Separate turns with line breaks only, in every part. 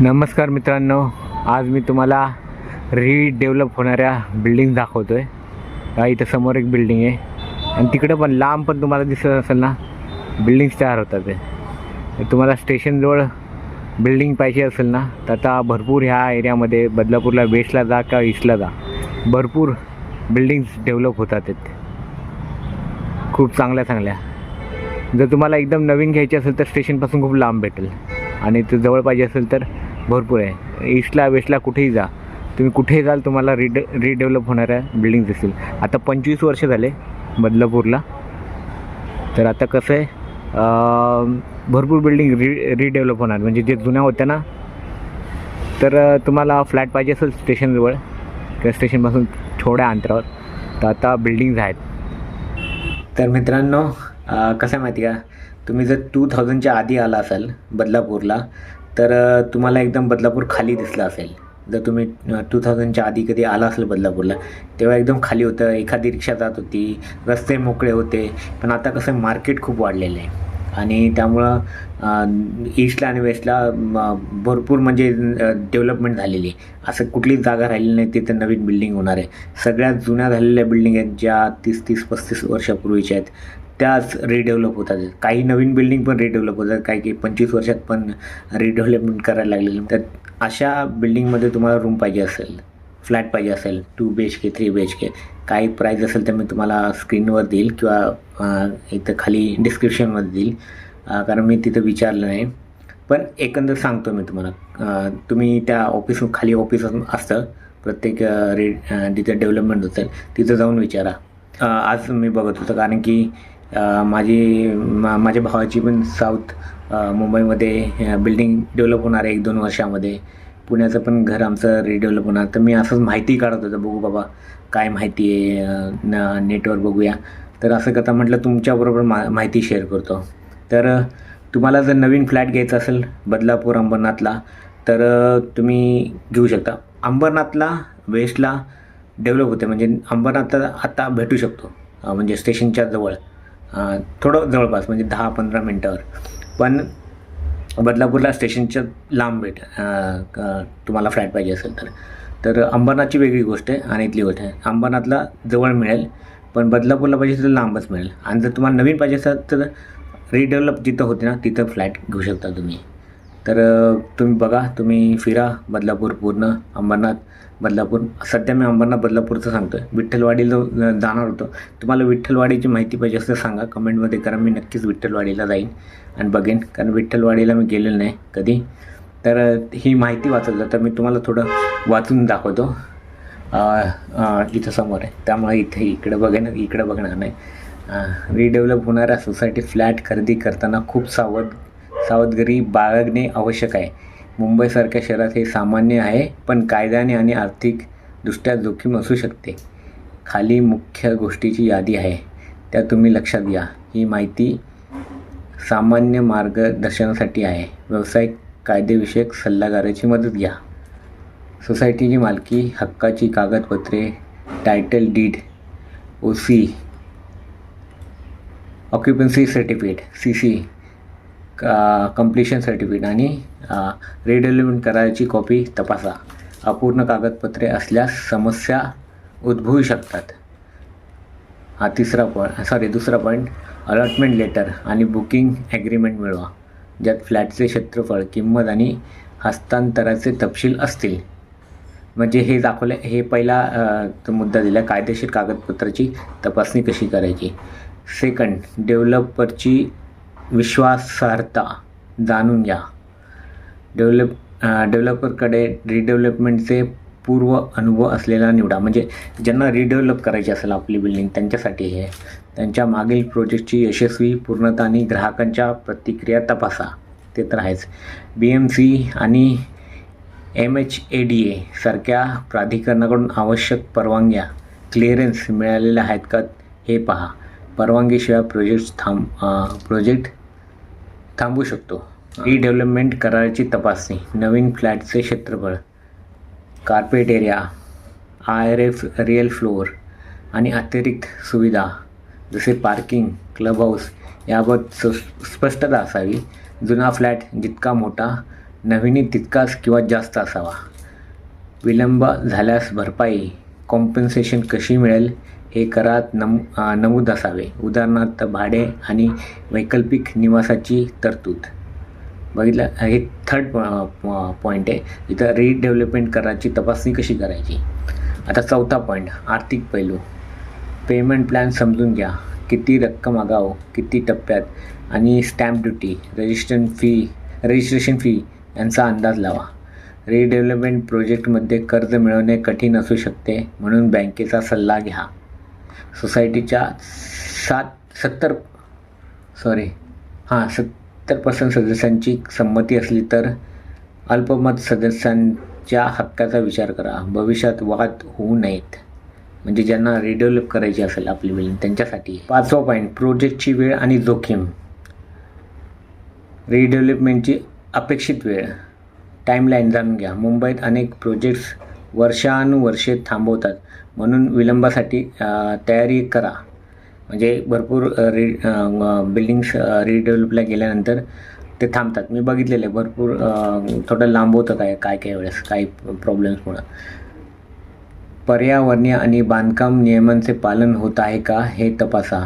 नमस्कार मित्रांनो आज मी तुम्हाला रिडेव्हलप होणाऱ्या बिल्डिंग दाखवतो आहे इथं समोर एक बिल्डिंग आहे. आणि तिकडं पण लांब पण तुम्हाला दिसत असेल ना बिल्डिंग्स तयार होतात ते. तुम्हाला स्टेशनजवळ बिल्डिंग पाहिजे असेल ना तर आता भरपूर ह्या एरियामध्ये बदलापूरला वेस्टला जा किंवा ईस्टला जा. भरपूर बिल्डिंग्स डेव्हलप होतात आहेत खूप चांगल्या चांगल्या. जर तुम्हाला एकदम नवीन घ्यायची असेल तर स्टेशनपासून खूप लांब भेटेल. आणि ते जवळ पाहिजे असेल तर भरपूर आहे. ईस्टला वेस्टला कुठेही जा. तुम्ही कुठेही जाल तुम्हाला रिडे रिडेव्हलप होणाऱ्या बिल्डिंग दिसतील. आता पंचवीस वर्ष झाले बदलापूरला. तर आता कसं आहे भरपूर बिल्डिंग रि रिडेव्हलप होणार. म्हणजे जे जुन्या होत्या ना तर तुम्हाला फ्लॅट पाहिजे असेल स्टेशनजवळ किंवा स्टेशनपासून थोड्या अंतरावर. तर आता बिल्डिंग्ज आहेत. तर मित्रांनो कसं आहे माहिती का? तुम्ही जर टू थाउजंडच्या आधी आला असाल बदलापूरला तर तुम्हाला एकदम बदलापूर खाली दिसला असेल. जर तुम्ही टू थाउजंडच्या आधी कधी आला असेल बदलापूरला तेव्हा एकदम खाली होतं. एखादी रिक्षा जात होती रस्ते मोकळे होते. पण आता कसं मार्केट खूप वाढलेलं आहे. आणि त्यामुळं ईस्टला आणि वेस्टला भरपूर म्हणजे डेव्हलपमेंट झालेली आहे. असं कुठलीच जागा राहिली नाही तिथं नवीन बिल्डिंग होणार आहे. सगळ्यात जुन्या झालेल्या बिल्डिंग आहेत ज्या तीस तीस पस्तीस वर्षापूर्वीच्या आहेत त्याच रिडेव्हलप होतात. काही नवीन बिल्डिंग पण रिडेव्हलप होतात काही काही पंचवीस वर्षात पण रिडेव्हलपमेंट करायला लागलेलं. तर अशा बिल्डिंगमध्ये तुम्हाला रूम पाहिजे असेल. फ्लॅट पाहिजे असेल two B H K three B H K काही प्राईज असेल तर मी तुम्हाला स्क्रीनवर देईल किंवा इथं खाली डिस्क्रिप्शनमध्ये देईल. कारण मी तिथं विचारलं नाही. पण एकंदर सांगतो मी तुम्हाला. तुम्ही त्या ऑफिस खाली ऑफिस असतं प्रत्येक रे तिथं डेव्हलपमेंट होतं तिथं जाऊन विचारा. आज मी बघत होतो कारण की माझी मा माझ्या भावाची पण साऊथ मुंबईमध्ये बिल्डिंग डेव्हलप होणार आहे एक दोन वर्षामध्ये. पुण्याचं पण घर आमचं रिडेव्हलप होणार. तर मी असंच माहिती काढत होतं. बघू बाबा काय माहिती आहे न नेटवर बघूया. तर असं करता म्हटलं तुमच्याबरोबर मा माहिती शेअर करतो. तर तुम्हाला जर नवीन फ्लॅट घ्यायचा असेल बदलापूर अंबरनाथला तर तुम्ही घेऊ शकता. अंबरनाथला वेस्टला डेव्हलप होते. म्हणजे अंबरनाथला आता भेटू शकतो. म्हणजे स्टेशनच्या जवळ. थोडं जवळपास म्हणजे दहा पंधरा मिनटावर. पण बदलापूरला स्टेशनच्या लांब भेट क- तुम्हाला फ्लॅट पाहिजे असेल तर. तर अंबरनाथची वेगळी गोष्ट आहे आणि इथली गोष्ट आहे. अंबरनाथला जवळ मिळेल पण बदलापूरला पाहिजे तर लांबच मिळेल. आणि जर तुम्हाला नवीन पाहिजे असेल तर रिडेव्हलप जिथं होते ना तिथं फ्लॅट घेऊ शकता तुम्ही. तर तुम्ही बघा तुम्ही फिरा बदलापूर पूर्ण अंबरनाथ बदलापूर. सध्या मी अंबरनाथ बदलापूरचं सांगतो आहे विठ्ठलवाडीला जाणार होतो. तुम्हाला विठ्ठलवाडीची माहिती पाहिजे असं सांगा. कमेंटमध्ये करा. मी नक्कीच विठ्ठलवाडीला जाईन आणि बघेन. कारण विठ्ठलवाडीला मी गेलेलो नाही कधी. तर ही माहिती वाचवलं तर मी तुम्हाला थोडं वाचून दाखवतो. इथं समोर आहे. त्यामुळे इथे इकडे बघेन इकडे बघणार नाही. रिडेव्हलप होणाऱ्या सोसायटी फ्लॅट खरेदी करताना खूप सावध सावधगिरी बाळगणे आवश्यक आहे. मुंबईसारख्या शहरात हे सामान्य आहे पण कायद्याने आणि आर्थिकदृष्ट्या जोखीम असू शकते. खाली मुख्य गोष्टीची यादी आहे. त्या तुम्ही लक्षात घ्या. ही माहिती सामान्य मार्गदर्शनासाठी आहे. व्यावसायिक कायदेविषयक सल्लागाराची मदत घ्या. सोसायटीची मालकी हक्काची कागदपत्रे title deed O C occupancy certificate C C completion certificate आणि रिडेव्हलपमेंट कराराची कॉपी तपासा. अपूर्ण कागदपत्रे असल्यास समस्या उद्भवू शकतात. हा तिसरा पॉईंट सॉरी दुसरा पॉईंट अलॉटमेंट लेटर आणि बुकिंग ॲग्रीमेंट मिळवा. ज्यात फ्लॅटचे क्षेत्रफळ किंमत आणि हस्तांतराचे तपशील असतील. म्हणजे हे दाखवले हे पहिला तो मुद्दा दिला कायदेशीर कागदपत्राची तपासणी कशी करायची? सेकंड डेव्हलपरची विश्वासार्हता जाणून घ्या डेव्हलप डेव्हलपरकडे रिडेव्हलपमेंटचे पूर्व अनुभव असलेला निवडा. म्हणजे ज्यांना रिडेव्हलप करायची असेल आपली बिल्डिंग त्यांच्यासाठी हे. त्यांच्या मागील प्रोजेक्टची यशस्वी पूर्णता आणि ग्राहकांच्या प्रतिक्रिया तपासा. ते तर आहेच. बी एम सी आणि M H A D A सारख्या प्राधिकरणाकडून आवश्यक परवानग्या क्लिअरन्स मिळालेल्या आहेत का हे पहा. परवानगीशिवाय प्रोजेक्ट थांब प्रोजेक्ट थांबू शकतो. रिडेव्हलपमेंट कराराची तपासणी. नवीन फ्लॅटचे क्षेत्रफळ. Carpet area I R F real floor आणि अतिरिक्त सुविधा. जसे पार्किंग क्लब हाऊस याबाबत स स्पष्टता असावी. जुना फ्लॅट जितका मोठा नवीन तितकाच किंवा जास्त असावा. विलंब झाल्यास भरपाई. कॉम्पन्सेशन कशी मिळेल? हे करात नम नमूद असावे. उदाहरणार्थ भाडे आणि वैकल्पिक निवासाची तरतूद. बघितलं? हे थर्ड पॉईंट आहे. इथं रिडेव्हलपमेंट कराची तपासणी कशी करायची? आता चौथा पॉईंट आर्थिक पैलू. पेमेंट प्लॅन समजून घ्या. किती रक्कम आगाव किती टप्प्यात आणि stamp duty registration fee registration fee यांचा अंदाज लावा. रिडेव्हलपमेंट प्रोजेक्टमध्ये कर्ज मिळवणे कठीण असू शकते म्हणून बँकेचा सल्ला घ्या. सोसायटीच्या सात सत्तर सॉरी हां सत्तर पर्सेंट सदस्यांची संमती असली तर अल्पमत सदस्यांच्या हक्काचा विचार करा. भविष्यात वाद होऊ नयेत. म्हणजे ज्यांना रिडेव्हलप करायची असेल आपली बिल्डिंग त्यांच्यासाठी. पाचवा पॉईंट प्रोजेक्टची वेळ आणि जोखीम. रिडेव्हलपमेंटची अपेक्षित वेळ. टाईमलाईन जाणून घ्या. मुंबईत अनेक प्रोजेक्ट्स वर्षानुवर्षे थांबवतात. म्हणून विलंबासाठी तयारी करा. म्हणजे भरपूर रि बिल्डिंग्स रिडेव्हलपला गेल्यानंतर ते थांबतात. मी बघितलेलं आहे भरपूर थोडं लांब होतं काय काय काय वेळेस काही प्रॉब्लेम्समुळं पर्यावरणीय आणि बांधकाम नियमांचे पालन होत आहे का हे तपासा.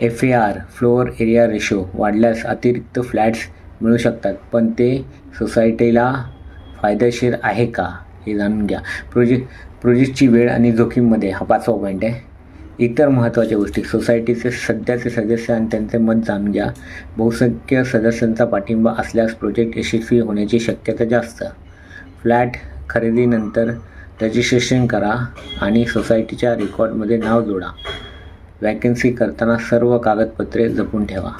F A R floor area ratio वाढल्यास अतिरिक्त फ्लॅट्स मिळू शकतात पण ते सोसायटीला फायदेशीर आहे का? हे जाणून घ्या प्रोजेक्ट प्रोजेक्टची वेळ आणि जोखीममध्ये हा पाचवा पॉईंट आहे. इतर महत्त्वाच्या गोष्टी. सोसायटीचे सध्याचे सदस्य आणि त्यांचे मत जाणून घ्या बहुसंख्य सदस्यांचा पाठिंबा असल्यास प्रोजेक्ट यशस्वी होण्याची शक्यता जास्त. फ्लॅट खरेदीनंतर रजिस्ट्रेशन करा आणि सोसायटीच्या रेकॉर्डमध्ये नाव जोडा. वॅकन्सी करताना सर्व कागदपत्रे जपून ठेवा.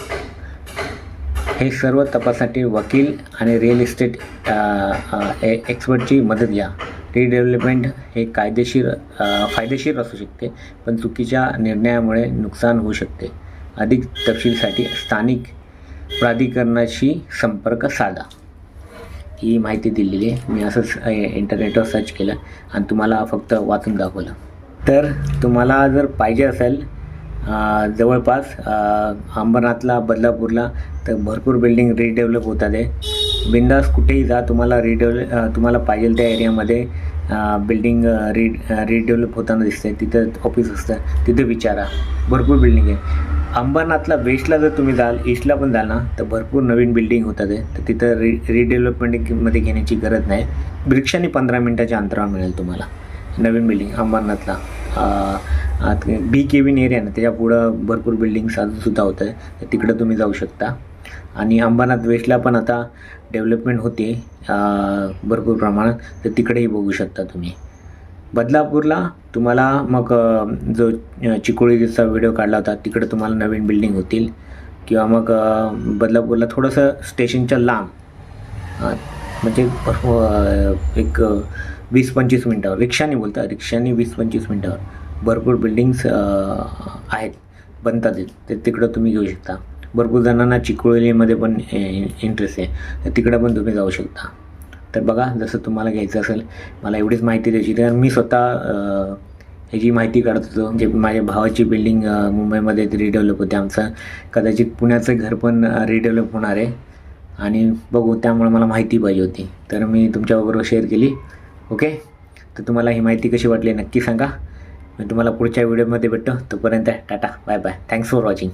हे सर्व तपासासाठी वकील आणि रिअल इस्टेट एक्सपर्टची मदत घ्या. रिडेव्हलपमेंट हे कायदेशीर फायदेशीर असू शकते पण चुकीच्या निर्णयामुळे नुकसान होऊ शकते. अधिक तपशीलसाठी स्थानिक प्राधिकरणाशी संपर्क साधा. ही माहिती दिलेली आहे. मी असंच इंटरनेटवर सर्च केलं आणि तुम्हाला फक्त वाचून दाखवलं. तर तुम्हाला जर पाहिजे असेल जवळपास अंबरनाथला बदलापूरला तर भरपूर बिल्डिंग रिडेव्हलप होतात आहे बिंदास कुठेही जा तुम्हाला रिडेव्हल तुम्हाला पाहिजे त्या एरियामध्ये बिल्डिंग रि रिडेव्हलप होताना दिसते तिथं ऑफिस असतं तिथे विचारा. भरपूर बिल्डिंग आहे. अंबरनाथला वेस्टला जर तुम्ही जाल ईस्टला पण जाल ना तर भरपूर नवीन बिल्डिंग होतात आहे तर तिथं रि रिडेव्हलपमेंटमध्ये घेण्याची गरज नाही. वृक्षाने पंधरा मिनटाच्या अंतरावर मिळेल तुम्हाला. नवीन बिल्डिंग अंबरनाथला. बी केविन एरिया ना त्याच्या पुढं भरपूर बिल्डिंग्स अजूनसुद्धा होत आहे तर तिकडं तुम्ही जाऊ शकता. आणि अंबरनाथ वेस्टला पण आता डेव्हलपमेंट होते भरपूर प्रमाणात. तर तिकडेही बघू शकता तुम्ही. बदलापूरला तुम्हाला मग जो चिकोळीचा व्हिडिओ काढला होता तिकडे तुम्हाला नवीन बिल्डिंग होतील. किंवा मग बदलापूरला थोडंसं स्टेशनच्या लांब म्हणजे एक वीस पंचवीस मिनटावर. रिक्षाने बोलता रिक्षाने वीस पंचवीस मिनटावर. भरपूर बिल्डिंग्स आहेत बनतात. ते तर तिकडं तुम्ही घेऊ शकता. भरपूर जणांना चिकोळीमध्ये पण इंटरेस्ट आहे. तर तिकडं पण तुम्ही जाऊ शकता. तर बघा जसं तुम्हाला घ्यायचं असेल मला एवढीच माहिती द्यायची. तर मी स्वतः ह्याची माहिती काढत होतो. म्हणजे माझ्या भावाची बिल्डिंग मुंबईमध्ये रिडेव्हलप होते आमचं. कदाचित पुण्याचं घर पण रिडेव्हलप होणार आहे. आणि बघू त्यामुळे मला माहिती पाहिजे होती. तर मी तुमच्याबरोबर शेअर केली. ओके तर तुम्हाला ही माहिती कशी वाटली नक्की सांगा. मी तुम्हाला पुढच्या व्हिडिओमध्ये भेटतो. तोपर्यंत tata bye bye thanks for watching